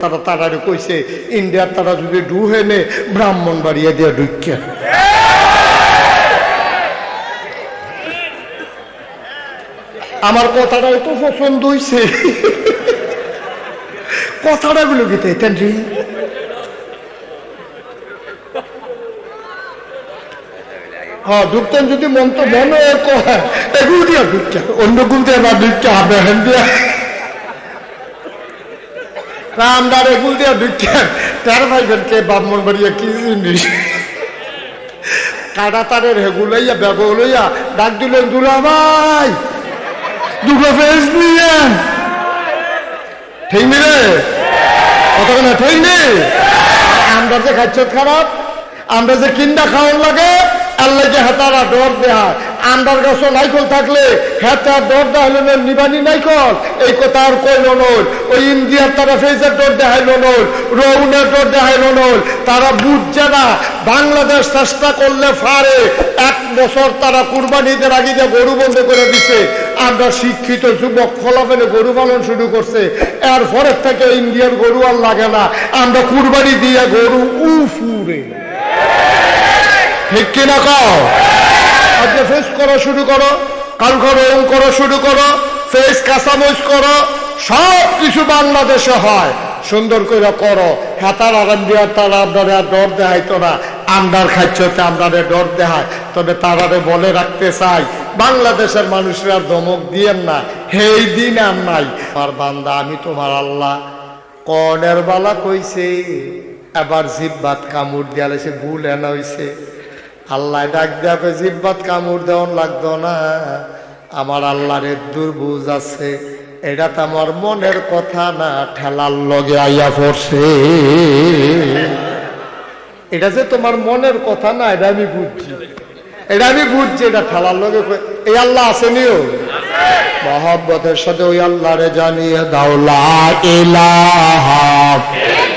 তারা তারারে কইছে, ইন্ডিয়ার তারা যদি ডু হেনে ব্রাহ্মণ বাড়িয়ে দিয়ে ঢুকিয়া আমার কথাটা তো পছন্দ হইছে। কথাটা গুলো গীতে তেনরি হ্যাঁ ঢুকতেন যদি মন তো মনে এগুলো দিয়া ঢুকিয়া অন্য গুল দিয়ে না ঢুকিয়া হবে হ্যান দিয়া। রামদার এগুল দিয়া ঢুকিয়া তার ভাইবেন কে ব্রাহ্মণ বাড়িয়া, কি জিনিস কাটা তারের ডাক দিলেন, দুলা ভাই দুটো ফেস নিয়ে ঠিক নি রে? কতক্ষণ ঠিক নি আমরা যে খাচ্ছ খারাপ, আমরা যে কিন্ডা খাওয়ার লাগে আল্লাহ যে হেতারা ডর দেহা আন্ডার গাছ নাইকল থাকলে হেতার ডর দেখাইল নিবানি নাইকল। এই কথা আর কইল নল ওই ইন্ডিয়ার তারা ফেজের ডর দেখাইল নল রৌনের ডর দেখাইল নল তারা বুঝছে না, বাংলাদেশ চেষ্টা করলে ফারে এক বছর তারা কুরবানিদের আগে যে গরু বন্ধ করে দিছে। আমরা শিক্ষিত যুবক ফলাফেলে গরু পালন শুরু করছে। এর পরের থেকে ইন্ডিয়ার গরু আর লাগে না। আমরা কুরবানি দিয়ে গরু উফুরে। ঠিক কিনা কও? আজকে ফেস করা, শুরু করো। কাল করো ওম করো, শুরু করো। ফেস কাঁচামচ করো। সব কিছু বাংলাদেশে হয়। সুন্দর করে করো। হেতার আরাম দিয়ে তারা আপনারা ডর দেখাইতো না। আন্ডার খাইছতে আপনারে ডর দেখায়। তবে তারারে বলে রাখতে চাই, বাংলাদেশের মানুষরা দমক দিয়েন না। হেই দিন আর নাই। আমার বান্দা, আমি তোমার আল্লাহ। কনের বালা কইছে, এবার জিব্বাত কামড় দিয়ালে সে ভুল এনা হইছে। আল্লাহ ডাক দেবে জিব্বাত কামড় দেওয়ান লাগতো না। আমার আল্লাহর দুর্বুজ আছে। এটা তো আমার মনের কথা না, ঠেলার লগে আইয়া পড়ছে। এটা যে তোমার মনের কথা না, এটা আমি বুঝছি। এটা আমি বুঝছি, এটা ঠেলার লগে এই আল্লাহ আসেনিও মহব্বতের সাথে ওই আল্লাহরে জানিয়ে দাও লা ইলাহা লা লা ইলাহা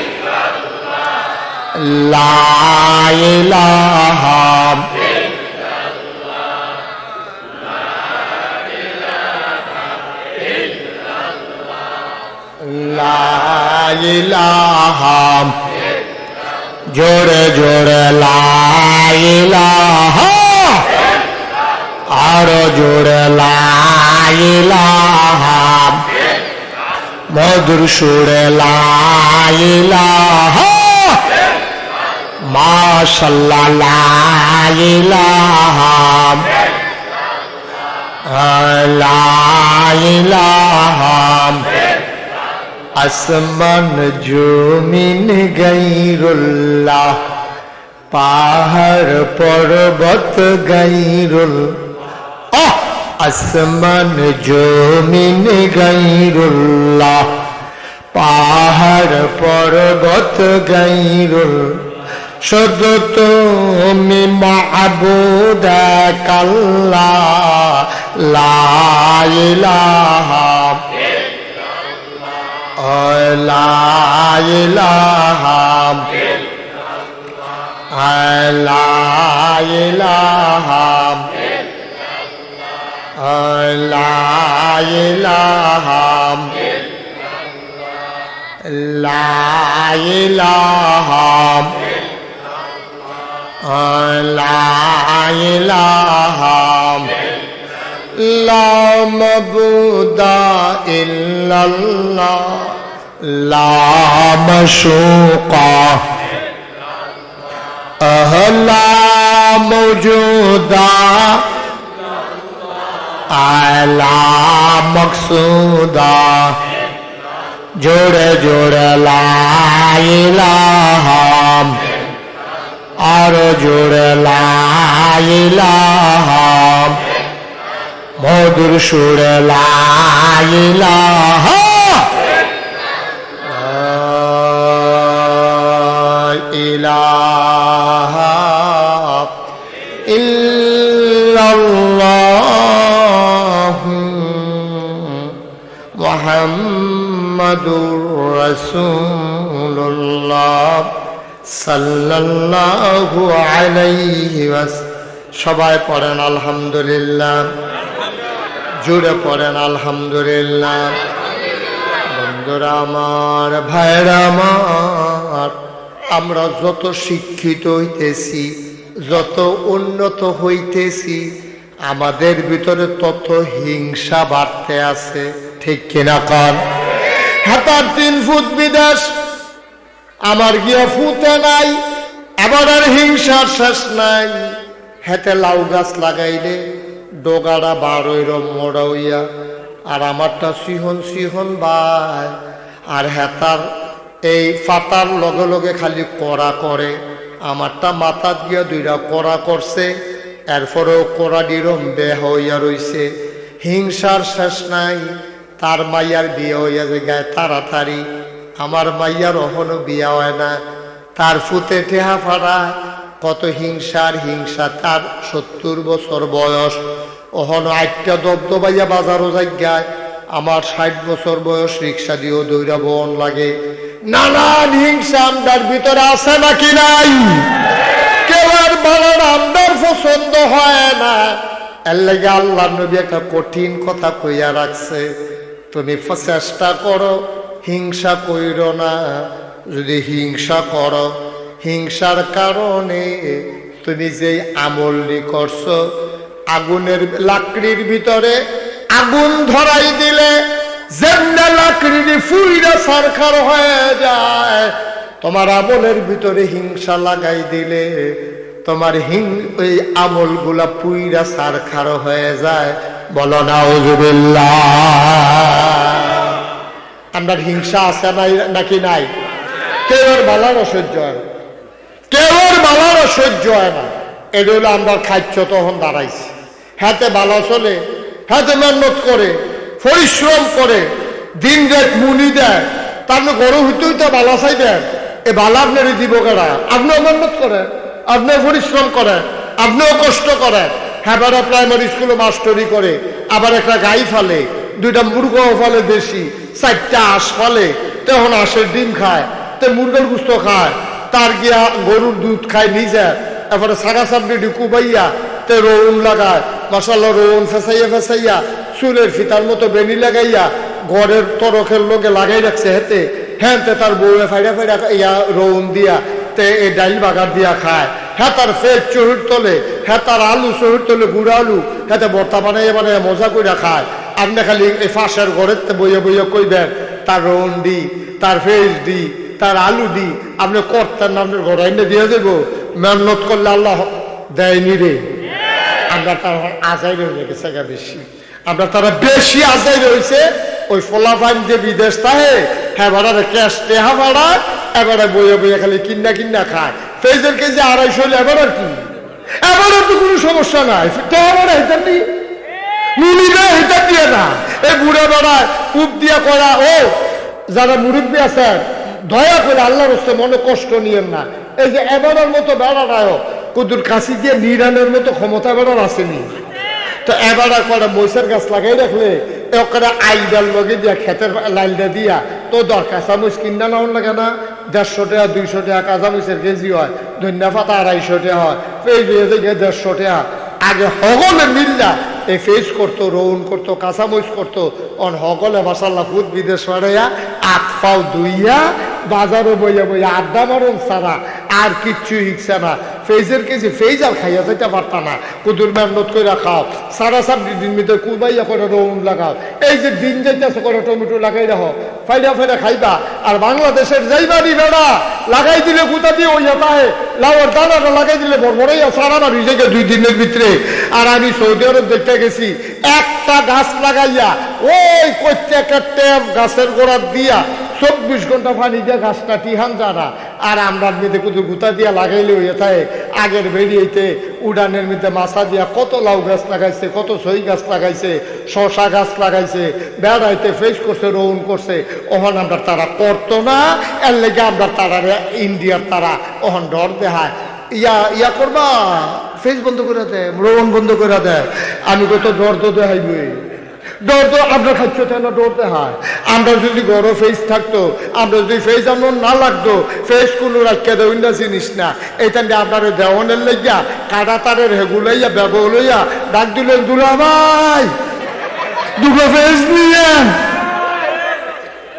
জোরে জোরে লা ইলাহা। আরও জোরে লা ইলাহা। মধুর সুরে লা ইলাহা মাশাল্লাহ, লা ইলাহা লা ইলাহা আসমান জমিন গাইরুল্লাহ, পাহাড় পর্বত গাইরুল আহ! আসমান জমিন গাইরুল্লাহ, পাহাড় পর্বত গাইরুল شرط من معبودك الله لا إله لا إله لا إله لا إله لا إله لا معبود إلا الله لا مشوقة لا موجودة لا مقصودة লাইলাহাম মধুর সুরে লাইলাহা ইলাহা ইল্লাল্লাহ মুহাম্মাদুর রাসূলুল্লাহ সাল্লাল্লাহু আলাইহি সবাই পড়েন আলহামদুলিল্লাহ। জুড়ে পড়েন আলহামদুলিল্লাহ। বন্ধুরা আমার ভাইরা আমার, আমরা যত শিক্ষিত হইতেছি, যত উন্নত হইতেছি, আমাদের ভিতরে তত হিংসা বাড়তে আছে। ঠিক কিনা কান? হাতার তিন ফুট বিদেশ আমার গিয়া ফুতে নাই, এবার আর হিংসার শেষ নাই। হেতে লাউ গাছ লাগাইলে ডোগাড়া বারোই রম মোড়া হইয়া আর আমারটা সিহন সিহন বাই আর হেতার এই ফাতার লগে লগে খালি করা করে, আমারটা মাথাত গিয়া দুইটা করা করছে, এরপরেও করা ডিরম বেহ হইয়া রইছে। হিংসার শেষ নাই, তার মাইয়ার বিয়ে হইয়া যে গায়ে তাড়াতাড়ি আমার মাইয়ার অহনো বিয়া হয় না। তার ফুতে ঠেহা ফাড়ায় কত হিংসার হিংসা, তার সত্তর বছর বয়স। অহনো আটটা দবদবাইয়া বাজারও জায়গায়, আমার ষাট বছর বয়স রিক্সা দিয়েও দৈরা বন লাগে। নানান হিংসা আমদার ভিতরে আছে নাকি নাই? কেউ আর আমদার পছন্দ হয় না। এর আল্লাহ নবী একটা কঠিন কথা কইয়া রাখছে, তুমি চেষ্টা করো হিংসা কইর না। যদি হিংসা করো, হিংসার কারণে তুমি যে আমলটি করছ, আগুনের লাকড়ির ভিতরে আগুন ধরাই দিলে যেমনে লাকড়ির ফুইরা সরকার হয়ে যায়, তোমার আমলের ভিতরে হিংসা লাগাই দিলে তোমার হিং, ওই আমলগুলা পুইরা সারখার হয়ে যায়। বলো না আমরা হিংসা আছে নাই, নাকি নাই? কেউ বালার অসহ্য হয় না। কেউ বালার অসহ্য হয় না। এটা হলো আমরা খাদ্য তখন দাঁড়াইছি। হাতে বালা চলে, হাতে মেহনত করে, পরিশ্রম করে, দিন রাত মুনি দেয়। তার গরু হইতে হইতে বালা চাই দেন এ বালা আপনার দিব কেনা আপনিও মেহনত করেন আপনিও পরিশ্রম করেন আপনিও কষ্ট করেন হ্যাঁ প্রাইমারি স্কুলে মাস্টরি করে, আবার একটা গাই ফালে। দুইটা মুরগাও ফলে দেশি চারটা আঁশ ফালে। তখন আঁশের ডিম খায়, তে মুরগের গুস্ত খায়। তার গিয়া গরুর দুধ খায় নিজে। এবারে সাগা সাবডি কুবাইয়া তে রৌন লাগায়। মশালা রৌন ফেসাইয়া ফেসাইয়া, চুলের ফিতার মতো বেনি লাগাইয়া ঘরের তরকের লোকে লাগাই রাখছে হেতে। হ্যাঁ তে তার বউয়ে ফাইডা ফাইডা ইয়া রৌন দিয়া, তে এই ডাইল বাগার দিয়া খায়। হ্যাঁ তার ফের চহুর তোলে হ্যাঁ তার আলু চহুর তোলে গুড়া আলু হ্যাঁ বর্তা বানাইয়া বানাইয়া মজা করে খায়। আপনি খালি এই ফাঁসের ঘরের বইয়ে বইয়ে কইবেন, তার রৌন দি, তার ফেস দি, তার আলু দি, আপনি কর্তার না ঘর এনে দিয়ে দেবো। মেহনত করলে আল্লাহ দেয়নি রে। আমরা তার আজাই রয়ে গেছে বেশি। আমরা তারা বেশি আজাই রয়েছে ওই ফলাফাইন যে বিদেশ তাহে হ্যাঁ ভাড়া ক্যাশ টেহা ভাড়া এবারে বইয়ে বইয়ে খালি কিন্না কিন্না খায়। ফেজের কেজি আড়াইশো এবার আর কি? এবার তো কোনো সমস্যা নাই। টেহা ভাড়া হেতার নেই না। এই বুড়ে করা ও যারা করে কষ্ট না। এই নিরানের মতো ক্ষমতা বেড়ার আসেনি। তো এবার কটা মৈশের গাছ লাগাই রাখলে আইডাল লগে দিয়া খেতের লাইলটা দিয়া, তো দর কাঁচামরিচ কিনা নাও লাগে না দেড়শো টাকা, দুইশো টাকা কাঁচামরিচের কেজি হয়, ধন্যা পাতা আড়াইশো টাকা হয়। গিয়ে দেড়শো টাকা, আগে হগলে মিল্লা এই ফেস করতো রৌন করতো, কাঁচামরিচ করতো, অন হগলে মাসাল্লাহ ফুট বিদেশ মারাইয়া আট পাও ধুইয়া বাজারও বইয়া বইয়া আড্ডা মারন সারা। আর কিচ্ছু হিকছে না। ফেজের কেজি ফেজ আর খাইয়া যেতে পারতা না। কুদুর মেহনত করে খাও। সারা সাবজি দিন ভিতরে কুবাইয়া করে রৌন লাগাও। এই যে দিন যাইতেছে করে টমেটো লাগাই রাখো। ফাইডা ফাইডা খাইবা। আর বাংলাদেশের যাইবারি বেড়া লাগাই দিলে কোথা দিয়ে ওই তাহে লাউর দানাটা লাগাই দিলে বড়বড়াইয়া সারা বাড়ি থেকে দুই দিনের ভিতরে। আর আমি সৌদি আরব দেখতে গেছি, একটা গাছ লাগাইয়া ওই প্রত্যেকটা ট্যাপ গাছের গোড়ার দিয়া চব্বিশ ঘণ্টা পানি দিয়ে গাছটা টিহান যারা, আর আমরা মেয়েদের কুতু গুতা দিয়া লাগাইলে হয়ে থাকে। আগের বেরিয়েতে উডানের মধ্যে মাছা দিয়া কত লাউ গাছ লাগাইছে, কত সই গাছ লাগাইছে, শশা গাছ লাগাইছে, বেড়াইতে ফেস করছে রৌন করছে, ওহন আমরা তারা করতো না, এর লেগে আমরা তারা ইন্ডিয়ার তারা ওহন ডর দেখায় ইয়া ইয়া করবা? ফেস বন্ধ করে দেয় রৌন বন্ধ করে দেয় আমি কত ডর তো দেখাইবই ডর তো আপনার খাচ্ছ না ডরতে হয়। আমরা যদি গরো ফেস থাকতো, আমরা যদি ফেস আমার না লাগতো ফেস কোনো রাখিয়া দেবেন না জিনিস না। এইখান দিয়ে আপনার দেওয়ানের লেগিয়া কাটা তারের হেগুলাইয়া ব্যব লইয়া, ডাক দিলেন, দুলা ভাই, দুটো ফেস নিয়ে।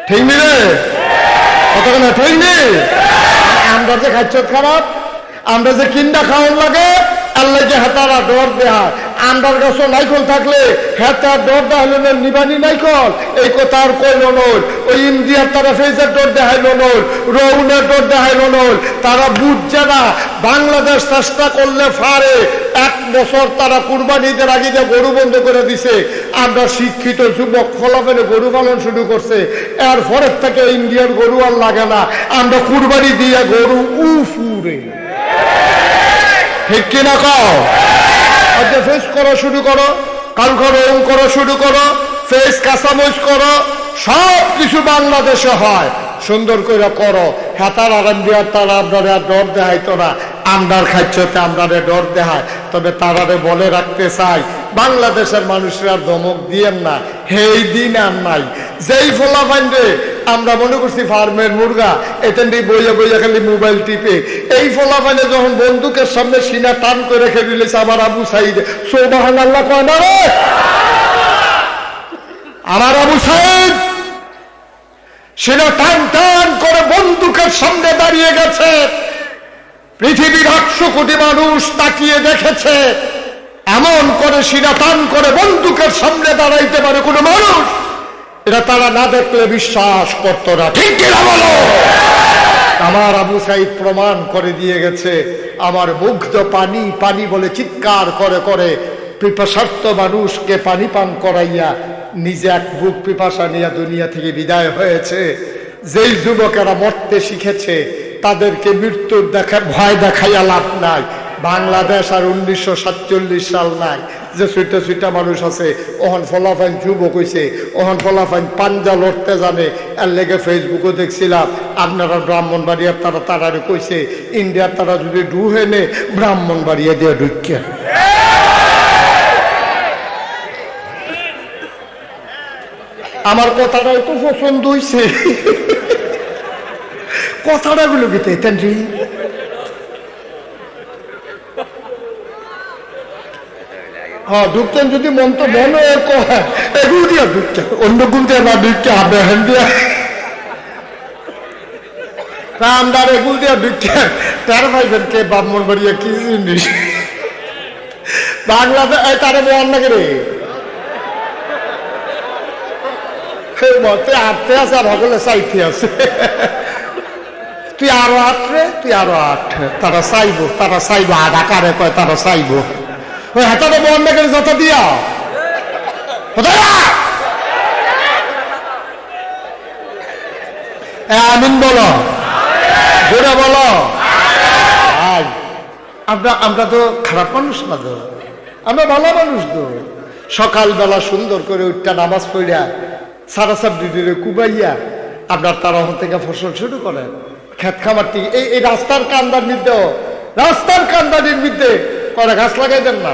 ঠিক মিলে? কতক্ষণ ঠিক নেই আমরা যে খাচ্ছ খারাপ, আমরা যে কিন্ডা খাওয়ান লাগে আল্লাহ যে হাতারা ডর দেহা আন্ডার গাছ নাইকল থাকলে হেতার ডর দেখাইল না নিবানি নাইকল। এই কথা আর কইল নল ওই ইন্ডিয়ার তারা ফেজের ডর দেখাইল নল রৌনের ডর দেখাইল নল তারা বুঝছে না, বাংলাদেশ চেষ্টা করলে ফারে এক বছর তারা কুরবানিদের আগে যে গরু বন্ধ করে দিছে। আমরা শিক্ষিত যুবক ফলাফেলে গরু পালন শুরু করছে। এর পরের থেকে ইন্ডিয়ার গরু আর লাগে না। আমরা কুরবানি দিয়ে গরু উফুরে। ঠিক কিনা কও? আজকে ফেস করা, শুরু করো। কালকে রং করা, শুরু করো। ফেস কাঁচামচ করো। সব কিছু বাংলাদেশে হয়। সুন্দর করে করো। হেতার আরাম দিয়ার তারা আপনারা ডর দেখাই তোরা আমদার খাচ্ছতে আমদারে ডর দেখায়। তবে তারারে বলে রাখতে চাই, বাংলাদেশের মানুষরা ধমক দিয়েন না, হেই দিন আর নাই। যেই ফোলা ফাইন্ডে আমরা মনে করছি ফার্মের মুরগা, এতেন বইয়া বইয়া খালি মোবাইল টিপে। এই ফোলা ফাইনে যখন বন্দুকের সামনে সিনা টান করে রেখে দিলেছে আমার আবু সাইদ সোবাহান আল্লাহ কয় না রে? আমার আবু সাইদ? সিনা টান টান করে বন্দুকের সামনে দাঁড়িয়ে গেছে। পৃথিবীর আটশো কোটি মানুষ তাকিয়ে দেখেছে। এমন করে সিনা টান করে বন্দুকের সামনে দাঁড়াইতে পারে কোনো মানুষ? এটা তারা না দেখলে বিশ্বাস করতো না। ঠিক বলো? আমার আবু সাইদ প্রমাণ করে দিয়ে গেছে, আমার মুগ্ধ পানি পানি বলে চিৎকার করে করে পিপাসার্থ মানুষকে পানি পান করাইয়া নিজে এক বুক পিপাসা নিয়ে দুনিয়া থেকে বিদায় হয়েছে। যেই যুবকেরা মরতে শিখেছে, তাদেরকে মৃত্যুর দেখা ভয় দেখাইয়া লাভ নাই। বাংলাদেশ আর উনিশশো সাতচল্লিশ সাল নাই। যে সুইটা সুইটা মানুষ আছে, ওহন ফলাফাইন যুবক হইছে, ওহন ফলাফাইন পাঞ্জা লড়তে জানে। এর লেগে ফেসবুকও দেখছিলাম, আপনারা ব্রাহ্মণবাড়িয়ার তারা তারারে কইছে, ইন্ডিয়ার তারা যদি ডু হেনে ব্রাহ্মণবাড়িয়া দিয়ে ঢুকিয়া আমার কথাটা একটু পছন্দ হইছে। কথাটা গুলো কি তেতেন রে হ্যাঁ ঢুকতেন যদি মন তো মনে দিয়া ঢুকতেন অন্য গুণ দিয়ে না ঢুকতে হবে হ্যান দিয়া রামদার এগুল দিয়া ঢুকতেন তার ভাইবেন কে ব্রাহ্মণ বাড়িয়া কি জিনিস? বাংলাদেশ তারে বল না রে? সেই মতে আটতে আছে, আর সকলে চাইতে আছে। তুই আরও আটরে, তুই আরও আট তারা চাইব তারা চাইব আধা কারে কয়, তারা চাইব ওই হাতাটা বন্ধ করে যত দিয়া। আমিন বলো। জোরে বলো। আমরা আমরা তো খারাপ মানুষ না তো? আমরা ভালো মানুষ তো। সকালবেলা সুন্দর করে উঠটা নামাজ পড়িয়া সারা দিদিরে কুবাইয়া আপনার তারা থেকে ফসল শুরু করেন খেত খামার থেকে। এই এই রাস্তার কান্দার মধ্যে রাস্তার কান্দারির মধ্যে করা গাছ লাগাই দেন না।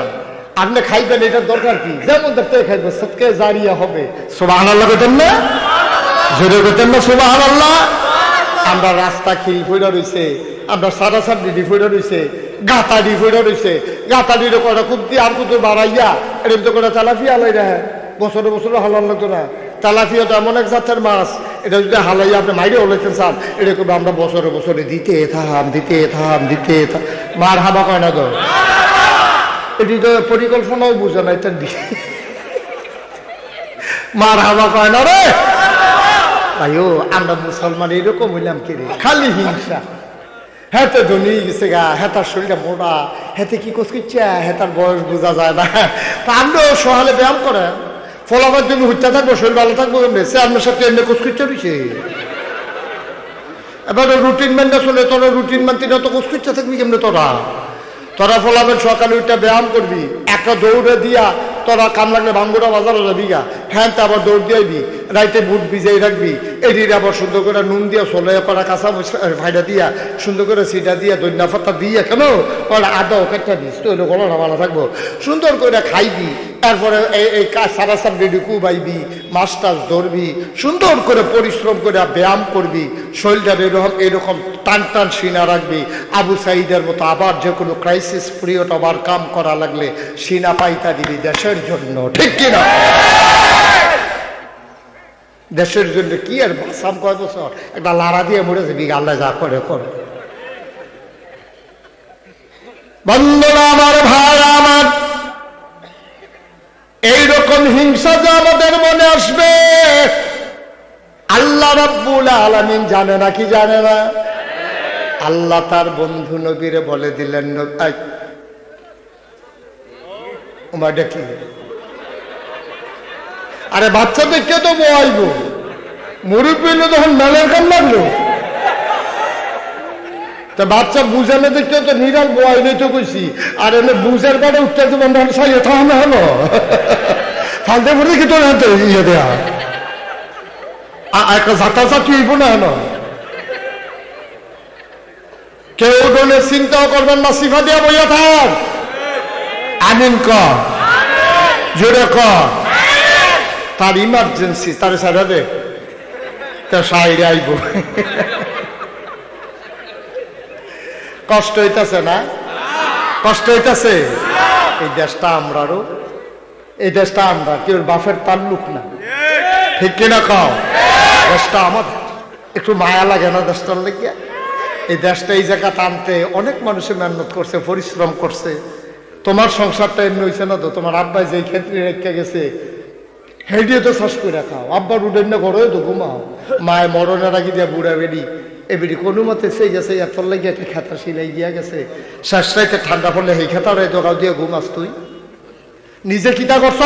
আপনি খাইবেন, এটার দরকার কি? যেমন দেখতে খাইবে সবকে জারিয়া হবে। সোবাহান আল্লাহ না? জোরে কইতেন না সোবাহান আল্লাহ আমরা রাস্তা খিল ফুড়া রইছে, আমরা সারা ডিডি ফুড়া রইছে গাতাডি ফুড়া রইছে। গাতাডির কটা দিয়ে আর কুতুর বাড়াইয়া, এরকম তো করে চালাফি আলাই রে বছরে বছরে হালান লাগতো না। চালাফিয়া তো এমন এক জাতের মাছ, এটা যদি হালাইয়া আপনি মাইরে হলাইতেন চান এরকম আমরা বছরে বছরে দিতে থাম দিতে থাম দিতে থাম মার হাবা কয় না তো এটি তো পরিকল্পনাও বুঝে না এটা দিয়ে মার হাবা কয় না রে? ভাইও আমরা মুসলমান এরকম হইলাম কি রে? খালি হিংসা। হেতে ধনী গেছে গা, হেতার শরীরটা মোটা, হেতে কি কোচ করছে হেতার বয়স বোঝা যায় না। তা আমরাও সহালে ব্যায়াম করে ফলাফল তুমি হত্যা থাকব, শরীর ভালো থাকব এমনি সে আপনার সাথে এমনি কোচ করছে রয়েছে এবারে রুটিন মানটা শুনে তোরা রুটিন মানতে না তো কোচ করছে থাকবি কেমনি তোরা? তোরা ফলাফল সকালে উঠে ব্যায়াম করবি, একটা দৌড়ে দিয়া তোরা কাম লাগলে ভাঙ্গুরা বাজারে যাবি গা। হ্যাঁ আবার দৌড় দিয়াইবি রাইতে বুট ভিজাই রাখবি এটির আবার সুন্দর করে নুন দিয়া সোলে করা কাঁচা ফাইডা দিয়া, সুন্দর করে সিটা দিয়া দৈন্যা পাতা দিয়া কেন? ওরা আদা একটা দিস, তো এলো গলা ভালো থাকব। সুন্দর করে খাইবি তারপরে এই কাজ সারা কুবাইবি মাছ টাছ ধরবি, সুন্দর করে পরিশ্রম করে ব্যায়াম করবি, শরীরটা এরকম এরকম টান টান সিনা রাখবি। আবু সাইদের মতো আবার যে কোনো ক্রাইসিস পিরিয়ড আবার কাম করা লাগলে সিনা পাইতা দিবি দেশের জন্য, ঠিক কিনা? দেশের জন্য কি আর বাসাম কয় বছর? একটা লাড়া দিয়ে মরেছে বিঘা আল্লাহ যা করে করে বন্ধুরা, আমার ভাই, আমার এইরকম হিংসা যে আমাদের মনে আসবে। আল্লাহ রাব্বুল আলামিন জানে না কি জানে না? আল্লাহ তার বন্ধু নবীরে বলে দিলেন ন- এই, উমা ডেকে। আরে বাচ্চাদেরকে তো বয়াইব। মুরব্বী তখন মেলের কাম লাগল তা বাচ্চা বুঝালে দেখতে তো নিরাল বয় নেই তো কইছি। আর এনে বুঝার পরে উঠতে তো বন্ধ সাইয়ে থামে হলো। ফালতে পড়ে কি তোর হাতে ইয়ে দেয়া? একটা জাতা জাতি হইব না হলো? কেউ ডোলে চিন্তাও করবেন না, সিফা দিয়া বইয়া থাক। আমিন কর জোরে কর তার ইমার্জেন্সি তার সারা দে। তা সাইরে আইব। কষ্ট হইতাছে না? কষ্ট হইতাছে? এই দেশটা আমরারও, এই দেশটা আমরা, কেউ বাফের তাল্লুক না। ঠিক কিনা খাও দেশটা আমার একটু মায়া লাগে না দেশটার লেগে? এই দেশটা এই জায়গা টানতে অনেক মানুষের মেহনত করছে, পরিশ্রম করছে। তোমার সংসারটা এমনি হয়েছে না তো? তোমার আব্বাই যে ক্ষেত্রে রেখে গেছে হেডিয়ে তো শ্বাস করে খাও। আব্বার উঠেন না ঘরে তো ঘুমাও। মায় মরণের আগে দিয়া বুড়া বেড়ি এবারে কোনো মতে সেই গেছে এত লাগে একটা খেতা সিলাই গিয়া গেছে। শেষটাইতে ঠান্ডা পড়লে সেই খেতারে দোকাও দিয়ে ঘুমাস তুই। নিজে কিটা করছ?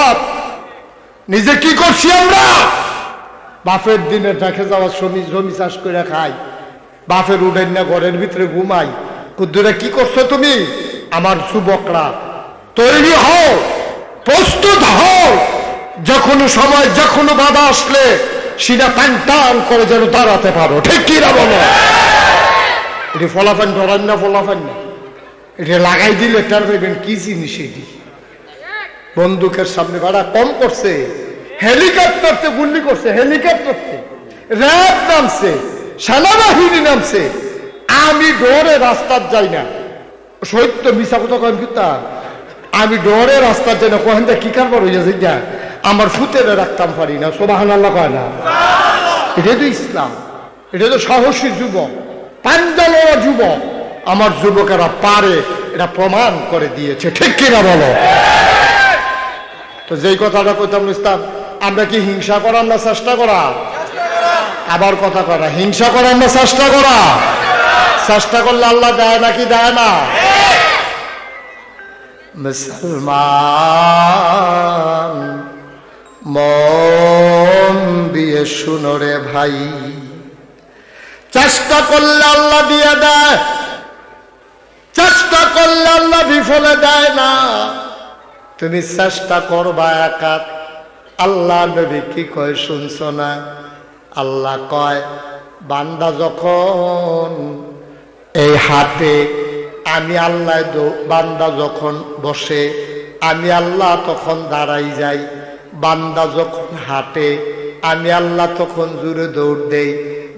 নিজে কি করছি আমরা? বাপের দিনে দেখে যাওয়া জমি জমি চাষ করে খাই। বাপের উঠেন না ঘরের ভিতরে ঘুমাই। কুদ্দুরে, কি করছ তুমি? আমার যুবকরা তৈরি হও, প্রস্তুত হও। যে কোনো সময় যে কোনো বাধা আসলে সেটা টান টান করে যেন দাঁড়াতে পারো। ঠিক কি না বলো? এটি ফলাফান ধরান না ফলাফান না। এটা লাগাই দিলে তার দেখবেন কি জিনিস এটি? বন্দুকের সামনে ভাড়া কম করছে, হেলিকপ্টারতে গুল্লি করছে, হেলিকপ্টারতে। র্যাব নামছে, সেনাবাহিনী নামছে। আমি ডরে রাস্তার যাই না। সত্য মিশা কথা কিতা আমি ডরে রাস্তার যাই না। কহেন কি কারবার হয়ে যাচ্ছে যা আমার ফুতেরে রাখতাম পারি না সোবাহান আল্লাহ কয় না। এটা তো ইসলাম এটা তো সাহসী যুবক পাঞ্জালোয়া যুবক আমার যুবকেরা পারে এটা প্রমাণ করে দিয়েছে ঠিক কিনা বলো? তো যেই কথাটা কইতাম ইসলাম আমরা কি হিংসা করার না চেষ্টা করা? আবার কথা করা হিংসা করার না চেষ্টা করা? চেষ্টা করলে আল্লাহ দেয় নাকি দেয় না? মুসলমান মন দিয়ে শুনো রে ভাই। চেষ্টা করলে আল্লাহ দিয়ে দেয়, চেষ্টা করলে আল্লাহ বিফলে দেয় না। তুমি চেষ্টা করবা একাত আল্লাহ নবী কি কয় শুনছ না? আল্লাহ কয়, বান্দা যখন এই হাতে আমি আল্লাহ বান্দা যখন বসে, আমি আল্লাহ তখন দাঁড়াই যাই। বান্দা যখন হাঁটে, আমি আল্লাহ তখন জুড়ে দৌড় দেই।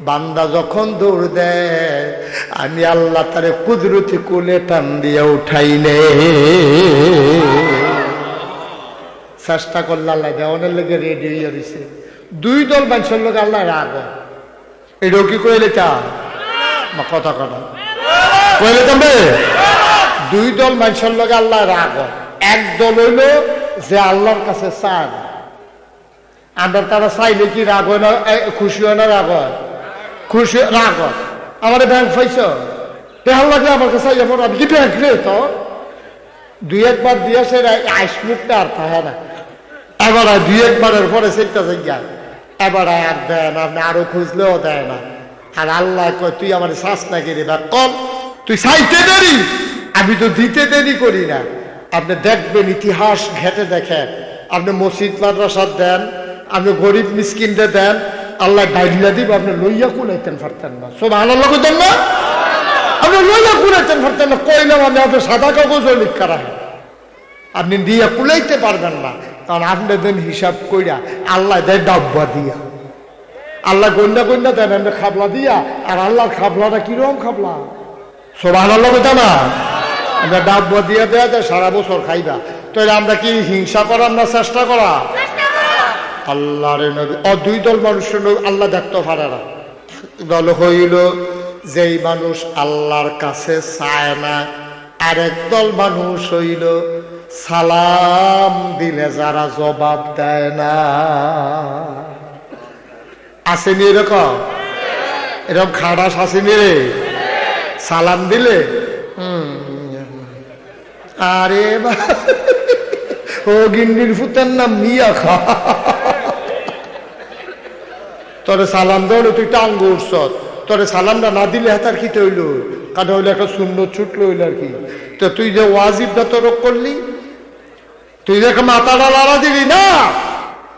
বান্দা যখন দৌড় দেয়, আমি আল্লাহ তারে কুদরতি কুলে টান দিয়ে উঠাই নে। চেষ্টা করলে আল্লাহ দেওয়ানের লেগে রেডি হয়ে রয়েছে দুই দল মানুষের লোক আল্লাহ রাগ এটাও কি কইলে তা কথা কথা কইলে তবে দুই দল মানুষের লোক আল্লাহ রাগ এক দল হইল যে আল্লাহর কাছে চান আমরা তারা চাইলে কি রাগ হয় না? খুশি হয় না রাগ হয়? খুশি, রাগ হয়। আমার ব্যাংক পাইছ? তেহাল লাগে আমার কাছে চাই আমি কি ব্যাংক রে তো? দুই একবার দিয়েছে আইসমুখটা আর থাকে না। এবার দুই একবারের পরে সেটা জায়গা এবার আর দেয় না, আপনি আরও খুঁজলেও দেয় না। আর আল্লাহ কয়, তুই আমার শ্বাস না গেলি বা, কম। তুই চাইতে দেরি, আমি তো দিতে দেরি করি না। আপনি দেখবেন ইতিহাস ঘেটে দেখেন। আপনি মসজিদ মাদ্রাসার দেন আপনি গরিব মিসকিনদের দেন, আল্লাহ ডাইলা দিব, আপনি লইয়া কুলাইতেন পারতেন না। সব আল্লাহ করতেন না? আপনি লইয়া কুলাইতেন পারতেন না কইলাম আমি আপনি সাদা কাগজও লিখা রাখেন। আপনি দিয়ে কুলাইতে পারবেন না, কারণ আপনি দেন হিসাব কইরা, আল্লাহ দেয় ডাব্বা দিয়া। আল্লাহ গন্যা গন্যা দেন আমরা খাবলা দিয়া, আর আল্লাহর খাবলাটা কীরকম খাবলা? সোভান আল্লাহ কথা না? আমরা ডাব্বা দিয়া দেয়া যায় সারা বছর খাইবা তাহলে আমরা কি হিংসা করার না চেষ্টা করা আল্লাহর নবী, ও দুই দল মানুষের নবী, আল্লাহ দেখতে না দল হইল, যেই মানুষ আল্লাহর কাছে চায় না, আরেক দল মানুষ হইল, সালাম দিলে যারা জবাব দেয় না। আসেনি এরকম? এরকম খারাস আসেনি রে? সালাম দিলে? আরে বা ও গিন্ডির ফুতের নাম মিয়া খা। তোরে সালাম দেওয়ালে তুই টাঙ্গ উঠছ তোরে সালামটা না দিলে হাতার কি হইল? কারণ হইলে একটা শূন্য ছুটলো হইল আর কি। তো তুই যে ওয়াজিবটা তোর করলি, তুই যে মাথাটা লড়া দিলি না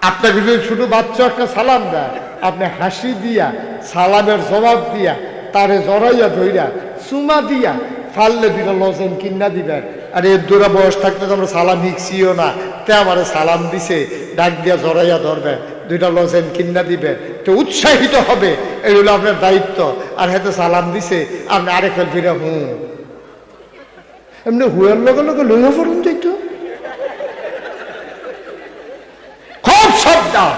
আপনাকে যদি ছোট বাচ্চা একটা সালাম দেয় আপনি হাসি দিয়া, সালামের জবাব দিয়া, তারে জড়াইয়া ধইরা সুমা দিয়া, ফাললে দিল লজেন কিনা দিবেন আর এর দূরা বয়স থাকতে তো আমরা সালাম হিকছিও না। তে আমারে সালাম দিছে, ডাক দিয়া জড়াইয়া ধরবে। দুইটা লজেন কিনা দিবে তো উৎসাহিত হবে, এই হলো আপনার দায়িত্ব। আর হাতে সালাম দিছে, আপনি আরেক ফিরে হুম এমনি হুয়ের লগে লগে লইয়া পড়ুন যাইতো খুব সাবধান।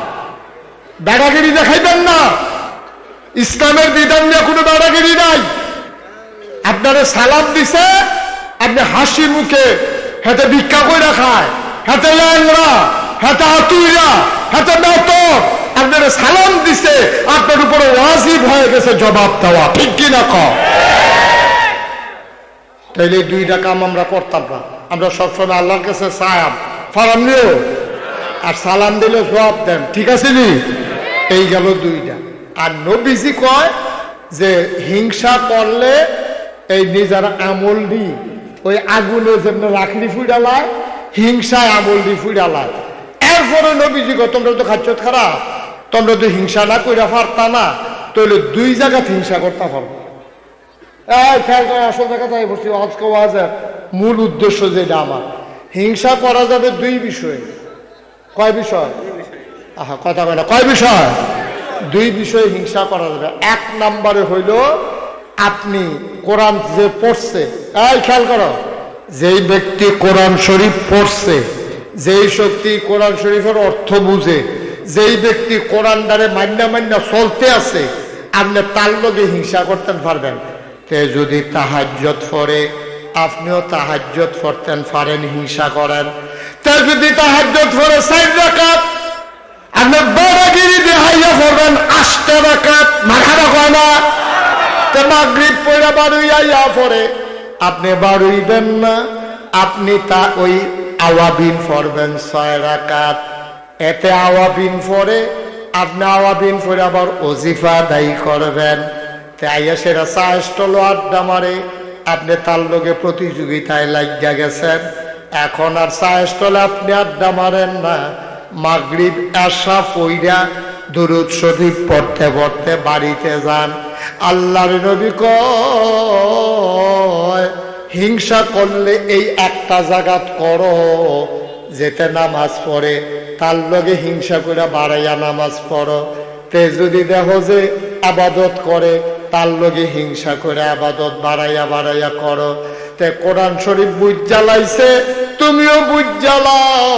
বেড়াগিরি দেখাইবেন না। ইসলামের বিধান নিয়ে কোনো বেড়াগিরি নাই। আপনারা সালাম দিছে, আপনি হাসি মুখে হাতে ভিক্ষা করে খায় হাতে ল্যাংরা হাতে হাতুইরা আপনারা সালাম দিছে, আপনার উপরে ওয়াজিব হয়ে গেছে জবাব দেওয়া। ঠিক কিনা তাইলে দুইটা কাম আমরা করতাম না। আমরা সবসময় আল্লাহর কাছে নিও। আর সালাম দিলে জবাব দেন। ঠিক আছে নি? এই গেল দুইটা। আর নবীজি কয় যে, হিংসা করলে এই নিজের আমল দি ওই আগুনে যেমন রাখলি ফুইডালায় হিংসায় আমল দি ফুইডালায় এরপরে নবীজি তোমরা তো খাচ্ছ খারাপ তোমরা তো হিংসা না কইরা পারতা না তাহলে দুই জায়গাতে হিংসা করতে পারব আসল জায়গা তাই বলছি, আজকে ওয়াজের মূল উদ্দেশ্য যেটা আমার, হিংসা করা যাবে দুই বিষয়ে। কয় বিষয়? আহা, কথা না, কয় বিষয়? দুই বিষয়ে হিংসা করা যাবে। এক নম্বরে হইল, আপনি কোরআন যে পড়ছে, এই খেয়াল করো, যেই ব্যক্তি কোরআন শরীফ পড়ছে যেই শক্তি কোরআন শরীফের অর্থ বুঝে, যেই ব্যক্তি কোরআন দ্বারে মান্না মান্না চলতে আছে, আপনি তার লগে হিংসা করতেন পারবেন। তে যদি তাহাজ্জত পড়ে, আপনিও তাহাজ্জত পড়তেন, পারেন হিংসা করেন। তে যদি তাহাজ্জত পড়ে সাইড রাখাত আপনি বড়গিরি দেহাইয়া পড়বেন আষ্টে রাখাত মাথা রাখায় না। তে মাগরিব বাড়ুইয়া পড়ে, আপনি না, আপনি তা ওই আওয়াবিন পড়বেন ছয় রাকাত। এতে আওয়াবিন পড়ে আপনি আওয়াবিন পড়ে আবার অজিফা দায়ী করবেন। তাই সেরা চা স্টল আড্ডা মারে, আপনি তার লোকে প্রতিযোগিতায় লাগিয়া গেছেন। এখন আর চা স্টলে আপনি আড্ডা মারেন না। মাগরিব, আশা পইরা দুরুদ, শরীফ পড়তে পড়তে বাড়িতে যান। আল্লাহর নবী কয় হিংসা করলে এই একটা জাগাত করো, যেতে নামাজ পড়ে, তার লগে হিংসা করে বাড়াইয়া নামাজ পড়ো। তে যদি দেখো যে আবাদত করে, তার লগে হিংসা করে আবাদত বাড়াইয়া বাড়াইয়া করো। তে কোরআন শরীফ বুঝ জ্বালাইছে তুমিও বুঝ জ্বালাও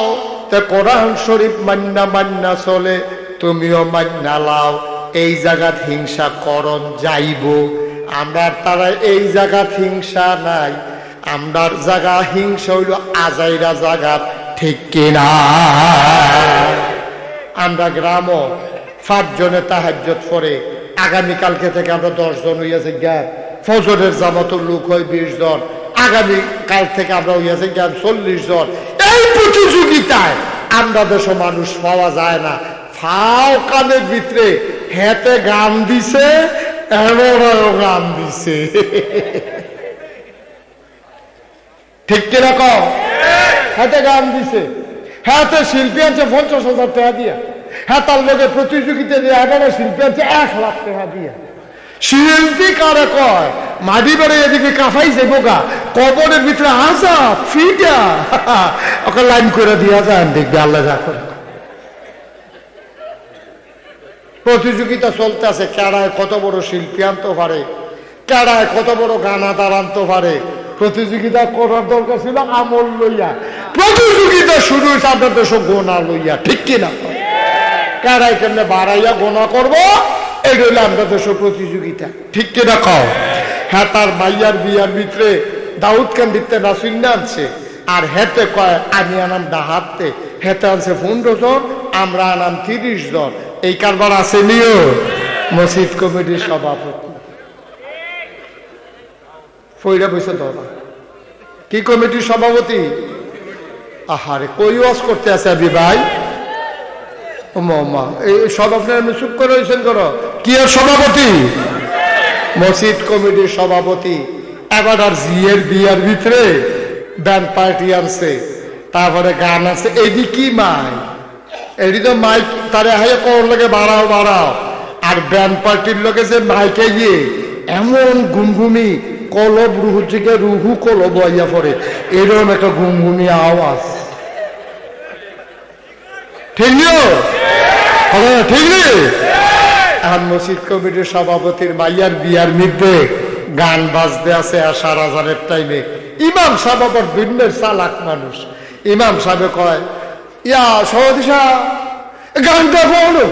তে কোরআন শরীফ মান্না মান্না চলে, তুমিও মান্না লাও। এই জায়গাত হিংসা করণ যাইব। আমরা তারা এই জায়গাত হিংসা নাই। আমরার জায়গা হিংসা হইল আজাইরা জায়গা, ঠিক কিনা আমরা গ্রামও জনে তাহাজ্জত পরে আগামীকালকে থেকে আমরা দশজন হইয়াছে জ্ঞান ফজরের জামাত লোক হয় বিশ জন। আগামী কাল থেকে আমরা হইয়াছে জ্ঞান চল্লিশ জন। এই প্রতিযোগিতায় আমরা দেশ মানুষ পাওয়া যায় না। ফাও কানের ভিতরে হেতে গান দিছে এমনও গান দিছে। ঠিক কীরকম? হাতে গান দিছে। হাতে শিল্পী আছে পঞ্চাশ হাজার টাকা দিয়া। হ্যাঁ তার লোকের প্রতিযোগিতা দিয়ে এগারো শিল্পী আছে এক লাখ টাকা দিয়া। শিল্পী কারে কয়, মাটি বেড়ে এদিকে কাফাইছে বোকা, কবরের ভিতরে আসা ফিটা ওকে লাইন করে দিয়া যান, দেখবে আল্লাহ যা করে। প্রতিযোগিতা চলতে আছে কেড়ায় কত বড় শিল্পী আনতে পারে? কেড়ায় কত বড় গানাদার আনতে পারে? প্রতিযোগিতা করার দরকার ছিল আমল লইয়া। প্রতিযোগিতা শুরু হয়েছে আপনার দেশ গোনা লইয়া, ঠিক কিনা কারাই কেমনে বাড়াইয়া গোনা করব? এই রইল আমরা দেশের প্রতিযোগিতা, ঠিক কিনা কও? হ্যাঁ তার মাইয়ার বিয়ার ভিতরে দাউদ খান দিতে না আনছে, আর হেতে কয়, আমি আনাম ডাহাতে হেতে আনছে পনেরো জন, আমরা আনাম তিরিশ জন। এই কারবার আছে নিও। মসজিদ কমিটির সভাপতি। ফইরা বসে ধরা কি কমিটির সভাপতি? আহারে, কই ওয়াজ করতে আছে আবি ভাই? ওমা এই সব আপনার এমনি চুপ করে হয়েছেন করো কি এর সভাপতি? মসজিদ কমিটির সভাপতি। এবার আর জিয়ের বিয়ার ভিতরে ব্যান্ড পার্টি আনছে। তারপরে গান আছে। এদি কি তো মাইক, তারে হাইয়া কর লোকে বাড়াও বাড়াও। আর ব্যান্ড পার্টির লোকে যে মাইকে গিয়ে এমন গুমগুমি, কলব রুহু থেকে রুহু কলব আইয়া পড়ে। এরকম একটা গুমগুমি আওয়াজ। ঠিক ঠিক মসজিদ কমিটির সভাপতির মাইয়ার বিয়ার মধ্যে গান বাজতে আছে আশার হাজারের টাইমে ইমাম সাহেব আবার চালাক মানুষ। ইমাম সাহেব কয় গানটা বলো।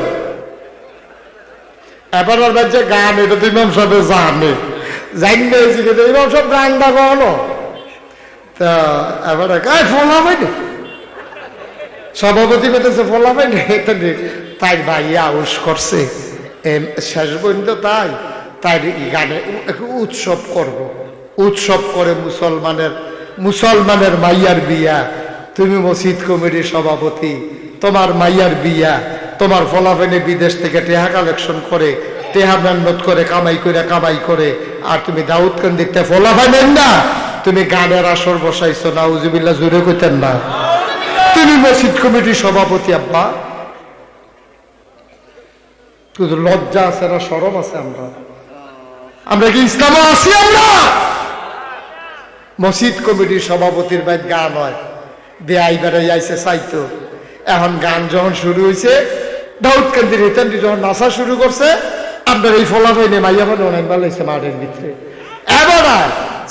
এবার যে গান, এটা তো ইমাম সাহেব জানে। জানবে ইমাম গানটা বলো। তা সভাপতি পেতেছে ফোলা তাই ভাই আউস করছে। শেষ পর্যন্ত তাই তাই গানে উৎসব করব। উৎসব করে মুসলমানের মুসলমানের মাইয়ার বিয়া তুমি মসজিদ কমিটির সভাপতি, তোমার মাইয়ার বিয়া, তোমার ফলাফেনে বিদেশ থেকে টেহা কালেকশন করে, টেহা মেহনত করে, কামাই করে কামাই করে, আর তুমি দাউদ কান্দিতে ফলাফাইনেন না। তুমি গানের আসর বসাইছো না উজুবিল্লা জুড়ে কইতেন না। তুমি মসজিদ কমিটির সভাপতি, আব্বা। শুধু লজ্জা আছে না, সরম আছে আমরা? আমরা কি ইসলাম আছি, আমরা? মসজিদ কমিটির সভাপতির বাইর গান হয় বেআই বেড়াই আইসে চাইতো এখন গান যখন শুরু হয়েছে দাউদ কান্দির হেতান্দি যখন নাচা শুরু করছে, আপনার এই ফলাফল নিয়ে মাইয়া অনেক ভালো হয়েছে মাঠের ভিতরে। এবার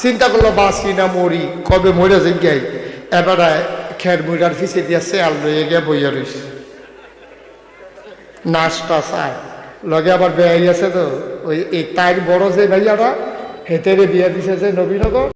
চিন্তা করল বাঁচি না মরি, কবে মরে যে গাই এবার খের মুড়ার ফিসে দিয়ে শেয়াল লইয়ে গিয়ে বইয়া রয়েছে নাচটা চায়। লগে আবার বেয়াই আছে তো, ওই তার বড় যে ভাইয়াটা হেতেরে বিয়ে দিছে যে নবীনগর।